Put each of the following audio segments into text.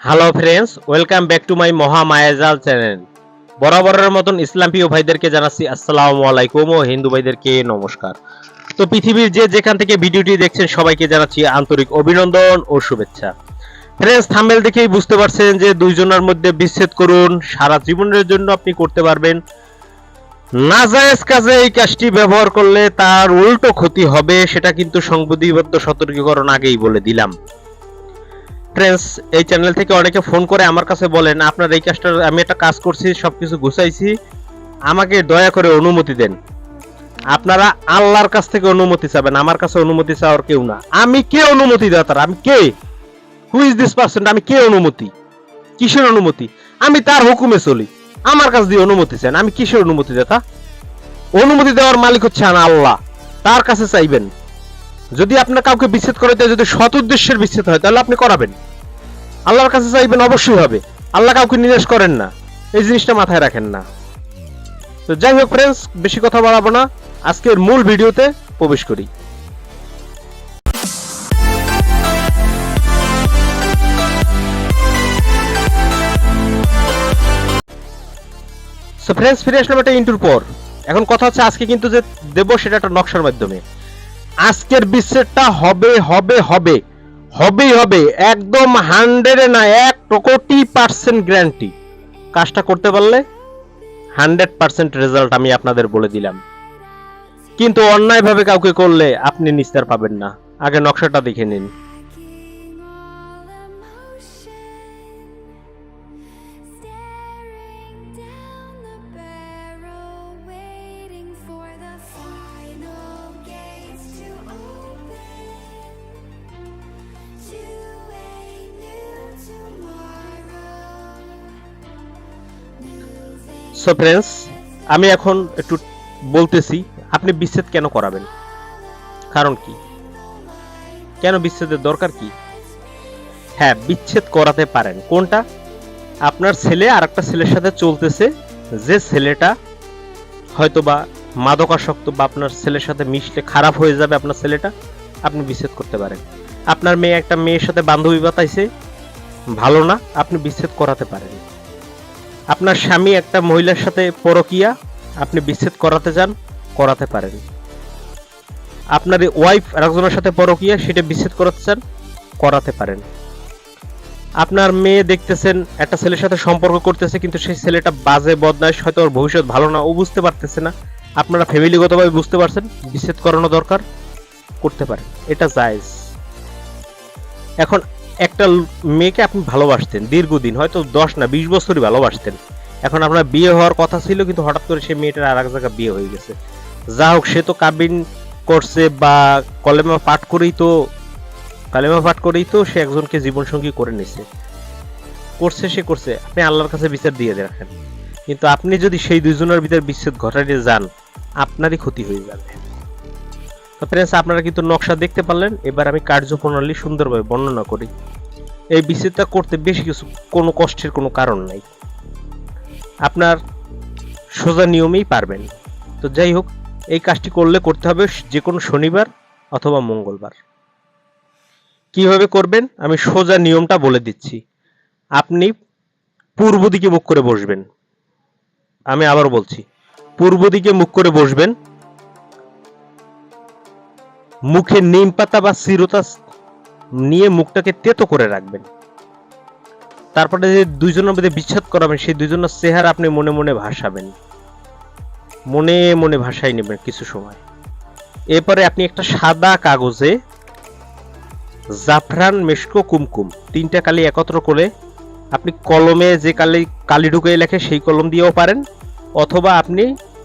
Hello friends welcome back to my Maha Mayajal channel বরাবরের মতন ইসলাম প্রিয় ভাইদেরকে জানাচ্ছি আসসালামু আলাইকুম ও হিন্দু ভাইদেরকে নমস্কার। তো পৃথিবীর যে যেখান থেকে ভিডিওটি দেখছেন সবাইকে জানাচ্ছি আন্তরিক অভিনন্দন ও শুভেচ্ছা। ফ্রেন্ডস থাম্বেল দেখেই বুঝতে পারছেন যে দুইজনের মধ্যে বিচ্ছেদ করুন, সারা জীবনের জন্য আপনি করতে পারবেন। নাজায়েজ কাজে এই কাজটি ব্যবহার করলে তার উল্টো ক্ষতি হবে, সেটা কিন্তু সংবিধিবদ্ধ সতর্কীকরণ আগেই বলে দিলাম। ফ্রেন্ডস এই চ্যানেল থেকে অনেকে ফোন করে আমার কাছে বলেন, আপনার এই কাজটা, আমি একটা কাজ করছি সব কিছু গুছাইছি। আমাকে দয়া করে অনুমতি দেন। আপনারা আল্লাহর কাছ থেকে অনুমতি চাবেন, আমার কাছে অনুমতি চাওয়ার কেউ না। আমি কে অনুমতি দেওয়া তার আমি কে? হু ইজ দিস পার্সন আমি কে অনুমতি? কিসের অনুমতি? আমি তার হুকুমে চলি। আমার কাছ দিয়ে অনুমতি চান। আমি কিসের অনুমতি দেতা? অনুমতি দেওয়ার মালিক হচ্ছে আল্লাহ। তার কাছে চাইবেন। যদি আপনার কাউকে বিচ্ছেদ করে দেয় যদি সৎ উদ্দেশ্যের বিচ্ছেদ হয়, তাহলে আপনি করাবেন। আল্লাহর কাছে চাইবেন অবশ্যই হবে। আল্লাহ কাউকে নির্দেশ করেন না। এই জিনিসটা মাথায় রাখেন না। তো যাই হোক ফ্রেন্ডস বেশি কথা বাড়াবো না। আজকের মূল ভিডিওতে প্রবেশ করি। ফ্রেন্ডস ফিরে আসলাম একটা ইন্টুর পর। এখন কথা হচ্ছে আজকে কিন্তু যে দেবো সেটা একটা নকশার মাধ্যমে। আজকের বিশ্বেরটা হবে হবে হবে। হবেই হবে, একদম হান্ড্রেডে না, এক কোটি পার্সেন্ট গ্যারান্টি কাজটা করতে পারলে হান্ড্রেড পার্সেন্ট রেজাল্ট আমি আপনাদের বলে দিলাম। কিন্তু অন্যায়ভাবে কাউকে করলে আপনি নিস্তার পাবেন না। আগে নকশাটা দেখে নিন। সো ফ্রেন্ডস আমি এখন একটু বলতেছি, আপনি বিচ্ছেদ কেন করাবেন? কারণ কি? কেন বিচ্ছেদের দরকার কি? হ্যাঁ বিচ্ছেদ করাতে পারেন। কোনটা? আপনার ছেলে আর একটা ছেলের সাথে চলতেছে, যে ছেলেটা হয়তোবা মাদকাসক্ত বা আপনার ছেলের সাথে মিশলে খারাপ হয়ে যাবে আপনার ছেলেটা, আপনি বিচ্ছেদ করতে পারেন। আপনার মেয়ে একটা মেয়ের সাথে বান্ধবী বাতাইছে ভালো না, আপনি বিচ্ছেদ করাতে পারেন। আপনার স্বামী একটা মহিলার সাথে পরকিয়া, আপনি বিচ্ছেদ করাতে চান, করাতে পারেন। আপনার ওয়াইফ আরেকজনের সাথে পরকিয়া, সেটা বিচ্ছেদ করাতে চান, করাতে পারেন। আপনার মেয়ে দেখতেছেন, একটা ছেলের সাথে সম্পর্ক করতেছে, কিন্তু সেই ছেলেটা বাজে বদমাইশ, হয়তো ওর ভবিষ্যৎ ভালো না, ও বুঝতে পারতেছে না। আপনারা ফ্যামিলিগতভাবে বুঝতে পারছেন, বিচ্ছেদ করানো দরকার, করতে পারেন। এটা জায়েজ। এখন একটা মেয়েকে আপনি ভালোবাসতেন, দীর্ঘদিন, হয়তো দশ না, বিশ বছরই ভালোবাসতেন। এখন আপনার বিয়ে হওয়ার কথা ছিল, কিন্তু হঠাৎ করে সে মেয়েটার আর এক জায়গায় বিয়ে হয়ে গেছে। যা হোক, সে তো কাবিন করছে বা কলেমা পাঠ করেই তো, কালেমা পাঠ করেই তো সে একজনকে জীবনসঙ্গী করে নিছে। করছে, সে করছে। আপনি আল্লাহর কাছে বিচার দিয়ে রাখেন। কিন্তু আপনি যদি সেই দুইজনের ভিতরে বিচ্ছেদ ঘটাতে যান, আপনারই ক্ষতি হয়ে যাবে। তো ফ্রেন্ডস আপনারা কিন্তু নকশা দেখতে পারলেন। এবার আমি কার্যপ্রণালী সুন্দরভাবে বর্ণনা করি। এই বিচ্ছেদটা করতে বেশি কিছু, কোনো কষ্টের কোনো কারণ নাই। আপনার সোজা নিয়মেই পারবেন। তো যাই হোক, এই কাজটি করলে করতে হবে যে কোনো শনিবার অথবা মঙ্গলবার। কীভাবে করবেন? আমি সোজা নিয়মটা বলে দিচ্ছি। আপনি পূর্ব দিকে মুখ করে বসবেন। আমি আবার বলছি, পূর্ব দিকে মুখ করে বসবেন। মুখে নিম পাতা বা চিরতা নিয়ে মুখটাকে তেতো করে রাখবেন। তারপরে যে দুইজনের মধ্যে বিচ্ছেদ করাবেন, সেই দুইজনের চেহারা আপনি মনে মনে ভাসাবেন। মনে মনে ভাসাই নেবেন কিছু সময়। এরপরে আপনি একটা সাদা কাগজে জাফরান, মেশকো, কুমকুম তিনটা কালি একত্র করে আপনি কলমে যে কালি কালি ঢুকে লেখে সেই কলম দিয়েও পারেন, অথবা আপনি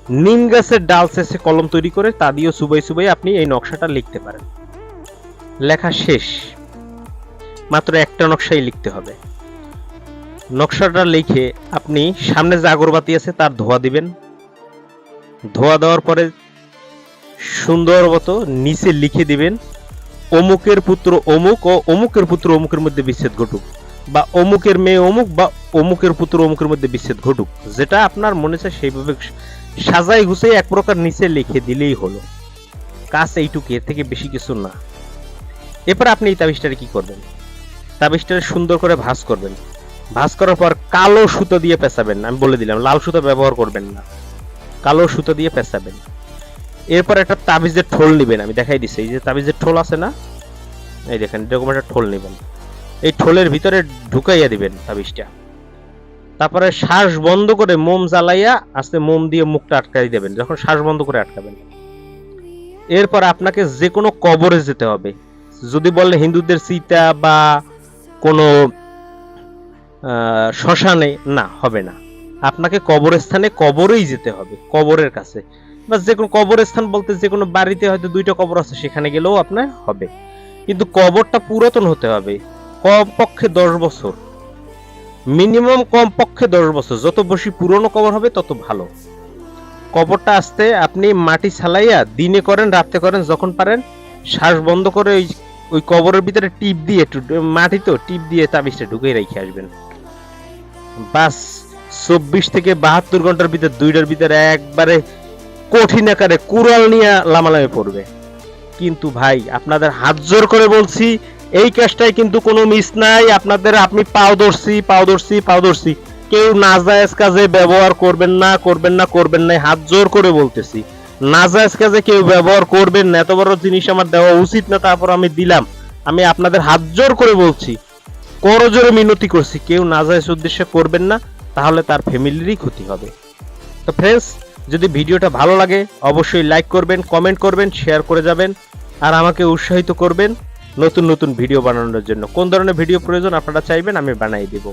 নিম গাছের ডাল শেষে কলম তৈরি করে তা দিয়েও সুবাই সুবাই আপনি এই নকশাটা লিখতে পারেন। লেখা শেষ। মাত্র একটা নকশাই লিখতে হবে। নকশাটা লিখে আপনি সামনে যে আগরবাতি আছে তার ধোয়া দিবেন। ধোয়া দেওয়ার পরে সুন্দর মতো নিচে লিখে দিবেন, অমুকের পুত্র অমুক ও অমুকের পুত্র অমুকের মধ্যে বিচ্ছেদ ঘটুক। বা, অমুকের মেয়ে অমুক বা, অমুকের পুত্র অমুকের মধ্যে বিচ্ছেদ ঘটুক। যেটা আপনার মনে চায় সেইভাবে সাজাই গুছাই এক প্রকার নিচে লিখে দিলেই হলো। কাজ এইটুকু, এর থেকে বেশি কিছু না। এরপর আপনি এই তাবিজটারে কি করবেন? তাবিজটা সুন্দর করে ভাঁজ করবেন। ভাঁজ করার পর কালো সুতো দিয়ে পেঁচাবেন। আমি বলে দিলাম, লাল সুতো ব্যবহার করবেন না। কালো সুতো দিয়ে পেঁচাবেন। এরপর একটা তাবিজের ঠোল নেবেন। আমি দেখাই দিচ্ছি এই যে তাবিজের ঠোল আছে না? এই দেখেন, এরকম একটা ঠোল নেবেন। এই ঠোলের ভিতরে ঢুকাইয়া দিবেন তাবিজটা। তারপরে শ্বাস বন্ধ করে মোম জ্বালাইয়া আস্তে মোম দিয়ে মুখটা আটকাই দেবেন, যখন শ্বাস বন্ধ করে আটকাবেন। এরপর আপনাকে যে কোনো কবরে যেতে হবে। যদি বলে হিন্দুদের সীতা বা কোনো শ্মশানে, না, হবে না। আপনাকে কবরস্থানে কবরেই যেতে হবে, কবরের কাছে। বা যে কোনো কবরস্থান বলতে যে কোনো বাড়িতে হয়তো দুইটা কবর আছে, সেখানে গেলেও আপনার হবে। কিন্তু কবরটা পুরাতন হতে হবে। কমপক্ষে দশ বছর। মিনিমাম কমপক্ষে দশ বছর। যত বেশি পুরনো কবর হবে, তত ভালো। কবরটা আসতে আপনি মাটি ছালাইয়া দিনে করেন, রাতে করেন, যখন পারেন, শ্বাস বন্ধ করে ওই ওই কবরের ভিতরে টিপ দিয়ে একটু মাটি তো টিপ দিয়ে তাবিজটা ঢুকে রেখে আসবেন। বাস চব্বিশ থেকে বাহাত্তর ঘণ্টার ভিতরে, দুইটার ভিতরে একবারে কঠিন আকারে কুড়াল নিয়ে লামালামে পড়বে। কিন্তু ভাই, আপনাদের হাত জোর করে বলছি এই কাজটায় কিন্তু কোনো মিস নাই। আপনাদের আপনি পাও ধরছি পাও ধরছি পাও ধরছি কেউ নাজায়েজ কাজে ব্যবহার করবেন না করবেন না করবেন না। হাত জোর করে বলতেছি। নাজায়েজ কাজে কেউ ব্যবহার করবেন না। এত বড় জিনিস আমার দেওয়া উচিত না, তারপর আমি দিলাম। আমি আপনাদের হাত জোর করে বলছি। করো করজোরে মিনতি করছি। কেউ নাজায়েজ উদ্দেশ্যে করবেন না, তাহলে তার ফ্যামিলিরই ক্ষতি হবে। তো ফ্রেন্ডস যদি ভিডিওটা ভালো লাগে, অবশ্যই লাইক করবেন কমেন্ট করবেন শেয়ার করে যাবেন, আর আমাকে উৎসাহিত করবেন। নতুন নতুন ভিডিও বানানোর জন্য। কোন ধরনের ভিডিও প্রয়োজন আপনারা চাইবেন, আমি বানাই দেব।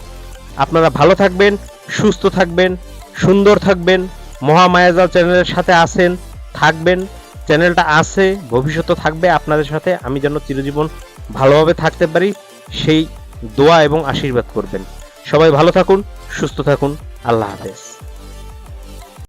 আপনারা ভালো থাকবেন, সুস্থ থাকবেন, সুন্দর থাকবেন মহামায়াজাল চ্যানেলের সাথে আছেন, থাকবেন, চ্যানেলটা আছে, ভবিষ্যতে থাকবে আপনাদের সাথে, আমি যেন চিরজীবন ভালোভাবে থাকতে পারি, সেই দোয়া এবং আশীর্বাদ করবেন। সবাই ভালো থাকুন, সুস্থ থাকুন, আল্লাহ হাফেজ।